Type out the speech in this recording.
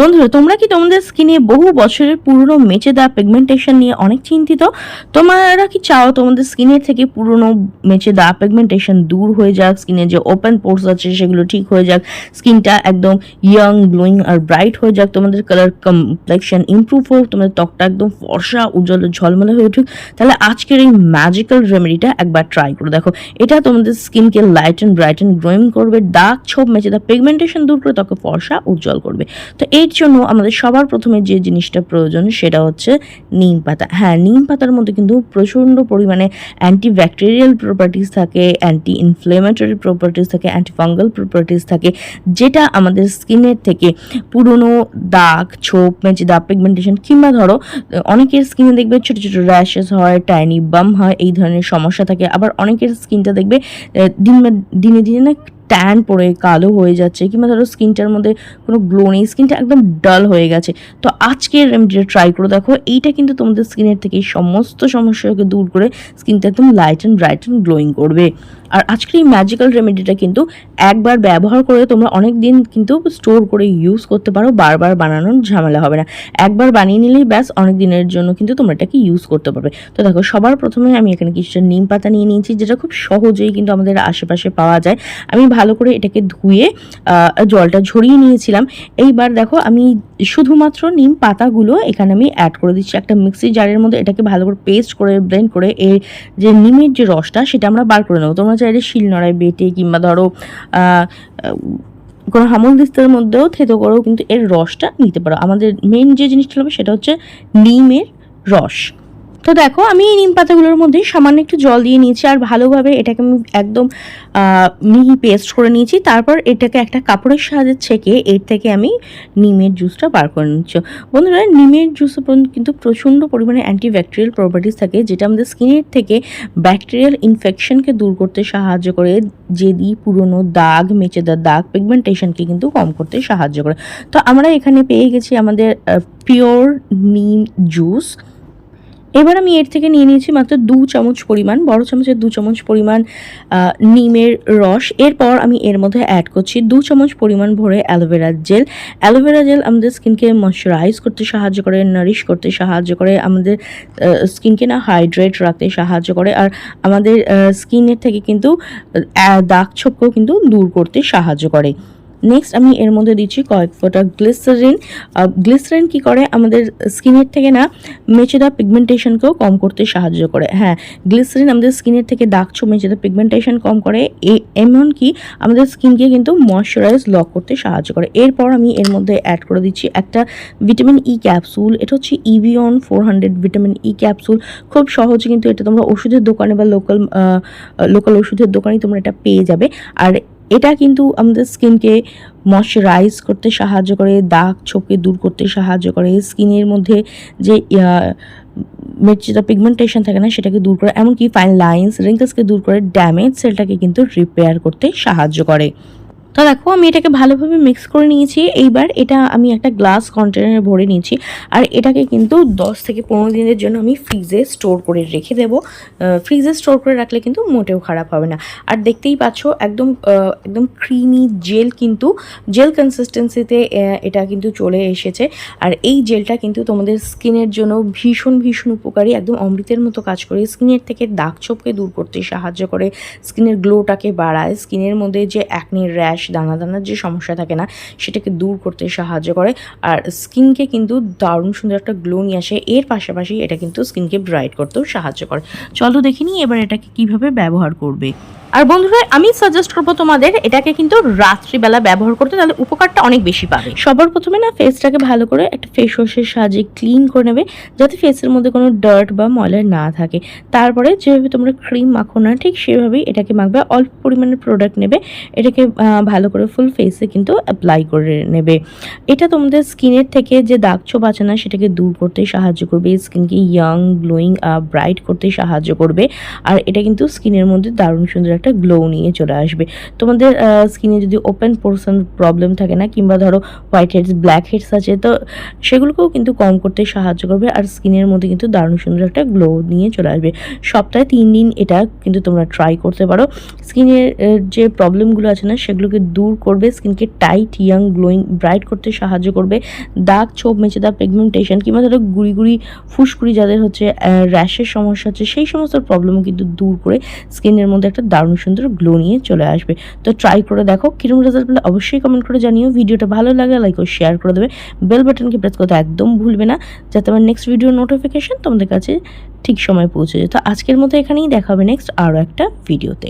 বন্ধুরা, তোমরা কি তোমাদের স্কিনে বহু বছরের পুরনো মেচে দেওয়া পিগমেন্টেশন নিয়ে অনেক চিন্তিত? তোমরা কি চাও তোমাদের স্কিনের থেকে পুরনো মেচে দেওয়া পিগমেন্টেশন দূর হয়ে যাক স্কিনে যে ওপেন পোর্স আছে সেগুলো ঠিক হয়ে যাক স্কিনটা একদম ইয়াং গ্লোয়িং আর ব্রাইট হয়ে যাক, তোমাদের কালার কমপ্লেকশন ইমপ্রুভ হোক, তোমাদের ত্বকটা একদম ফর্সা, উজ্জ্বল, ঝলমলে হয়ে উঠুক, তাহলে আজকের এই ম্যাজিক্যাল রেমেডিটা একবার ট্রাই করে দেখো। এটা তোমাদের স্কিনকে light and bright and glowing করবে দাগ ছোপ মেচে দেওয়া পিগমেন্টেশন দূর করে ত্বকে ফর্সা, উজ্জ্বল করবে। তো এর জন্য আমাদের সবার প্রথমে যে জিনিসটা প্রয়োজন সেটা হচ্ছে নিম পাতা। হ্যাঁ নিম পাতার মধ্যে কিন্তু প্রচণ্ড পরিমাণে অ্যান্টি ব্যাকটেরিয়াল প্রপার্টিস থাকে অ্যান্টি ইনফ্লেমেটরি প্রপার্টিস থাকে অ্যান্টি ফাঙ্গাল প্রপার্টিস থাকে, যেটা আমাদের স্কিনের থেকে পুরনো দাগ, ছোপ মেচে দাগ পিগমেন্টেশন কিংবা ধরো, অনেকের স্কিনে দেখবে ছোটো ছোটো র্যাশেস হয় টাইনি বাম হয়, এই ধরনের সমস্যা থাকে। আবার অনেকের স্কিনটা দেখবে দিন দিনে দিনে না ট্যান পড়ে কালো হয়ে যাচ্ছে কিংবা ধরো স্কিনটার মধ্যে কোনো গ্লো নেই, স্কিনটা একদম ডাল হয়ে গেছে। তো আজকের রেমেডিটা ট্রাই করে। দেখো, এইটা কিন্তু তোমাদের স্কিনের থেকে সমস্ত সমস্যাকে দূর করে স্কিনটা একদম light and bright and glowing করবে। আর আজকের এই ম্যাজিক্যাল রেমেডিটা কিন্তু একবার ব্যবহার করে তোমরা অনেক দিন কিন্তু স্টোর করে ইউজ করতে পারো, বারবার বানানোর ঝামেলা হবে না। একবার বানিয়ে নিলেই ব্যাস অনেক দিনের জন্য কিন্তু তোমরা এটাকে ইউজ করতে পারবে। তো দেখো, সবার প্রথমে আমি এখানে কিছুটা নিম পাতা নিয়ে নিয়েছি, যেটা খুব সহজেই কিন্তু আমাদের আশেপাশে পাওয়া যায়। আমি ভালো করে এটাকে ধুয়ে জলটা ঝরিয়ে নিয়েছিলাম। এইবার দেখো আমি শুধুমাত্র নিম পাতাগুলো এখানে আমি অ্যাড করে দিচ্ছি। একটা মিক্সি জারের মধ্যে এটাকে ভালো করে পেস্ট করে ব্লেন্ড করে এর যে নিমের যে রসটা সেটা আমরা বার করে নেব। তোমরা চাইলে শিলনোড়ায় বেটে কিংবা ধরো কোনো হামল দিস্তার মধ্যেও থেতো করেও কিন্তু এর রসটা নিতে পারো। আমাদের মেন যে জিনিসটা হবে সেটা হচ্ছে নিমের রস। তো দেখো, আমি এই নিম পাতাগুলোর মধ্যে সামান্য একটু জল দিয়ে নিয়েছি আর ভালোভাবে এটাকে আমি একদম মিহি পেস্ট করে নিয়েছি। তারপর এটাকে একটা কাপড়ের সাহায্যে ছেঁকে এর থেকে আমি নিমের জুসটা বার করে নিচ্ছি। বন্ধুরা, নিমের জুস কিন্তু প্রচণ্ড পরিমাণে অ্যান্টি ব্যাকটেরিয়াল প্রপার্টিস থাকে, যেটা আমাদের স্কিনের থেকে ব্যাকটেরিয়াল ইনফেকশনকে দূর করতে সাহায্য করে, জেদি, পুরনো দাগ মেচেদার দাগ পিগমেন্টেশনকে কিন্তু কম করতে সাহায্য করে। তো আমরা এখানে পেয়ে গেছি আমাদের পিওর নিম জুস এবার আমি এর থেকে নিয়ে নিয়েছি মাত্র দু চামচ পরিমাণ, বড় চামচের দু চামচ পরিমাণ নিমের রস। এরপর আমি এর মধ্যে অ্যাড করছি দু চামচ পরিমাণ ভরে অ্যালোভেরা জেল। অ্যালোভেরা জেল আমাদের স্কিনকে ময়শ্চারাইজ করতে সাহায্য করে নারিশ করতে সাহায্য করে, আমাদের স্কিনকে না হাইড্রেট রাখতে সাহায্য করে, আর আমাদের স্কিনের থেকে কিন্তু দাগ ছোপকেও কিন্তু দূর করতে সাহায্য করে। নেক্সট আমি এর মধ্যে দিচ্ছি কয়েক ফোঁটা গ্লিসারিন গ্লিসারিন কি করে? আমাদের স্কিনের থেকে না, মেচেদা পিগমেন্টেশনকেও কম করতে সাহায্য করে। হ্যাঁ গ্লিসারিন আমাদের স্কিনের থেকে দাগ ছো মেচেদা পিগমেন্টেশন কম করে। এমনকি আমাদের স্কিনকে কিন্তু ময়শ্চারাইজ লক করতে সাহায্য করে। এরপর আমি এর মধ্যে অ্যাড করে দিচ্ছি একটা ভিটামিন ই ক্যাপসুল এটা হচ্ছে Evion four hundred vitamin E capsule খুব সহজে কিন্তু এটা তোমরা ওষুধের দোকানে বা লোকাল লোকাল ওষুধের দোকানে তোমরা এটা পেয়ে যাবে। আর এটা কিন্তু আমাদের স্কিনকে ময়শ্চারাইজ করতে সাহায্য করে, দাগ ছোপকে দূর করতে সাহায্য করে, স্কিনের মধ্যে যে যেটা পিগমেন্টেশন থাকে না সেটাকে দূর করে, এমনকি ফাইন লাইন্স রিঙ্কলসকে দূর করে ড্যামেজ সেলটাকে কিন্তু রিপেয়ার করতে সাহায্য করে। তো দেখো, আমি এটাকে ভালোভাবে মিক্স করে নিয়েছি। এইবার এটা আমি একটা গ্লাস কন্টেনারে ভরে নিয়েছি। আর এটাকে কিন্তু দশ থেকে পনেরো দিনের জন্য আমি ফ্রিজে স্টোর করে রেখে দেবো। ফ্রিজে স্টোর করে রাখলে কিন্তু মোটেও খারাপ হবে না। আর দেখতেই পাচ্ছ, একদম একদম ক্রিমি জেল কিন্তু জেল কনসিস্টেন্সিতে এটা কিন্তু চলে এসেছে। আর এই জেলটা কিন্তু তোমাদের স্কিনের জন্য ভীষণ ভীষণ উপকারী। একদম অমৃতের মতো কাজ করে। স্কিনের থেকে দাগ ছোপকে দূর করতে সাহায্য করে। স্কিনের গ্লোটাকে বাড়ায়। স্কিনের মধ্যে যে অ্যাকনির র্যাশ দানা দানার যে সমস্যা থাকে না সেটাকে দূর করতে সাহায্য করে। আর স্কিনকে কিন্তু দারুণ সুন্দর একটা গ্লো নিয়ে আসে। এর পাশাপাশি এটা কিন্তু স্কিনকে ব্রাইট করতেও সাহায্য করে। চলো দেখে নিই এবার এটাকে কীভাবে ব্যবহার করবে। আর বন্ধুরা আমি সাজেস্ট করব তোমাদের এটাকে কিন্তু রাত্রিবেলা ব্যবহার করতে তাহলে উপকারটা অনেক বেশি পাবে। সবার প্রথমে না ফেসটাকে ভালো করে একটা ফেস ওয়াশের সাহায্যে ক্লিন করে নেবে যাতে ফেসের মধ্যে কোনো ডার্ট বা ময়লা না থাকে। তারপরে যেভাবে তোমরা ক্রিম মাখো না ঠিক সেভাবেই এটাকে মাখবে অল্প পরিমাণে প্রোডাক্ট নেবে। এটাকে আহ, ভালো করে ফুল ফেসে কিন্তু অ্যাপ্লাই করে নেবে। এটা তোমাদের স্কিনের থেকে যে দাগ ছোপ আছে না, সেটাকে দূর করতে সাহায্য করবে। স্কিনকে ইয়াং গ্লোয়িং ব্রাইট করতে সাহায্য করবে। আর এটা কিন্তু স্কিনের মধ্যে দারুণ সুন্দর একটা গ্লো নিয়ে চলে আসবে। তোমাদের স্কিনে যদি ওপেন পোর্শন প্রবলেম থাকে না, কিংবা ধরো হোয়াইট হেডস ব্ল্যাক হেডস আছে, তো সেগুলোকেও কিন্তু কম করতে সাহায্য করবে। আর স্কিনের মধ্যে কিন্তু দারুণ সুন্দর একটা গ্লো নিয়ে চলে আসবে। সপ্তাহে তিন দিন এটা কিন্তু তোমরা ট্রাই করতে পারো। স্কিনের যে প্রবলেমগুলো আছে না, সেগুলোকে প্রবলেমগুলোকে দূর করবে, স্কিনকে টাইট ইয়াং গ্লোয়িং ব্রাইট করতে সাহায্য করবে। দাগ, ছোপ মেচে দাগ পিগমেন্টেশন কিংবা ধরো গুড়ি গুড়ি, ফুসকুড়ি যাদের হচ্ছে র্যাশের সমস্যা হচ্ছে, সেই সমস্ত প্রবলেমও কিন্তু দূর করে স্কিনের মধ্যে একটা দারুণ সুন্দর গ্লো নিয়ে চলে আসবে। তো ট্রাই করে দেখো কিরম রেজাল্ট পেলে অবশ্যই কমেন্ট করে জানিও। ভিডিওটা ভালো লাগে লাইক ও শেয়ার করে দেবে। বেল বাটনকে প্রেস করতে একদম ভুলবে না, যাতে আমার নেক্সট ভিডিও নোটিফিকেশন তোমাদের কাছে ঠিক সময় পৌঁছে যায়। তো আজকের মতো এখানেই দেখা হবে নেক্সট আরও একটা ভিডিওতে